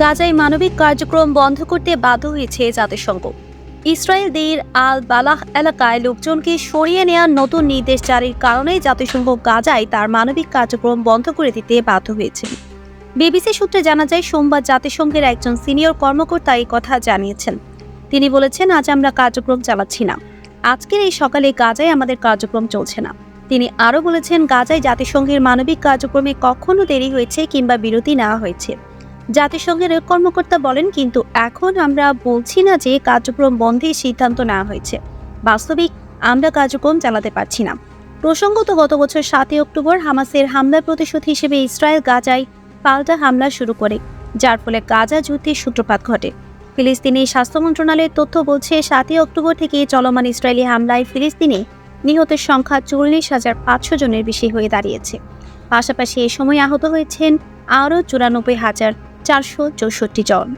গাজায় মানবিক কার্যক্রম বন্ধ করতে বাধ্য হয়েছে জাতিসংঘ। ইসরায়েল দের আল বালাহ এলাকায় লোকজনকে সরিয়ে নেওয়ার নতুন নির্দেশ জারির কারণে জাতিসংঘ গাজায় তার মানবিক কার্যক্রম বন্ধ করে দিতে বাধ্য হয়েছে। বিবিসি সূত্রে জানা যায়, সোমবার জাতিসংঘের একজন সিনিয়র কর্মকর্তা এই কথা জানিয়েছেন। তিনি বলেছেন, আজ আমরা কার্যক্রম চালাচ্ছি না। আজকের এই সকালে গাজায় আমাদের কার্যক্রম চলছে না। তিনি আরও বলেছেন, গাজায় জাতিসংঘের মানবিক কার্যক্রমে কখনো দেরি হয়েছে কিংবা বিরতি নেওয়া হয়েছে। জাতিসংঘের কর্মকর্তা বলেন, কিন্তু এখন আমরা বলছি না যে কার্যক্রম বন্ধের সিদ্ধান্ত নেওয়া হয়েছে। বাস্তবিক আমরা কার্যক্রম চালাতে পারছি না। প্রসঙ্গত, গত বছর সাতই অক্টোবর হামাসের হামলার প্রতিশোধ হিসেবে ইসরায়েল গাজায় পাল্টা হামলা শুরু করে, যার ফলে গাজা যুদ্ধের সূত্রপাত ঘটে। ফিলিস্তিনি স্বাস্থ্য মন্ত্রণালয়ের তথ্য বলছে, সাতই অক্টোবর থেকে চলমান ইসরায়েলি হামলায় ফিলিস্তিনে নিহতের সংখ্যা চল্লিশ হাজার পাঁচশো জনের বেশি হয়ে দাঁড়িয়েছে। পাশাপাশি এ সময় আহত হয়েছেন আরও চুরানব্বই হাজার চারশো চৌষট্টি জন।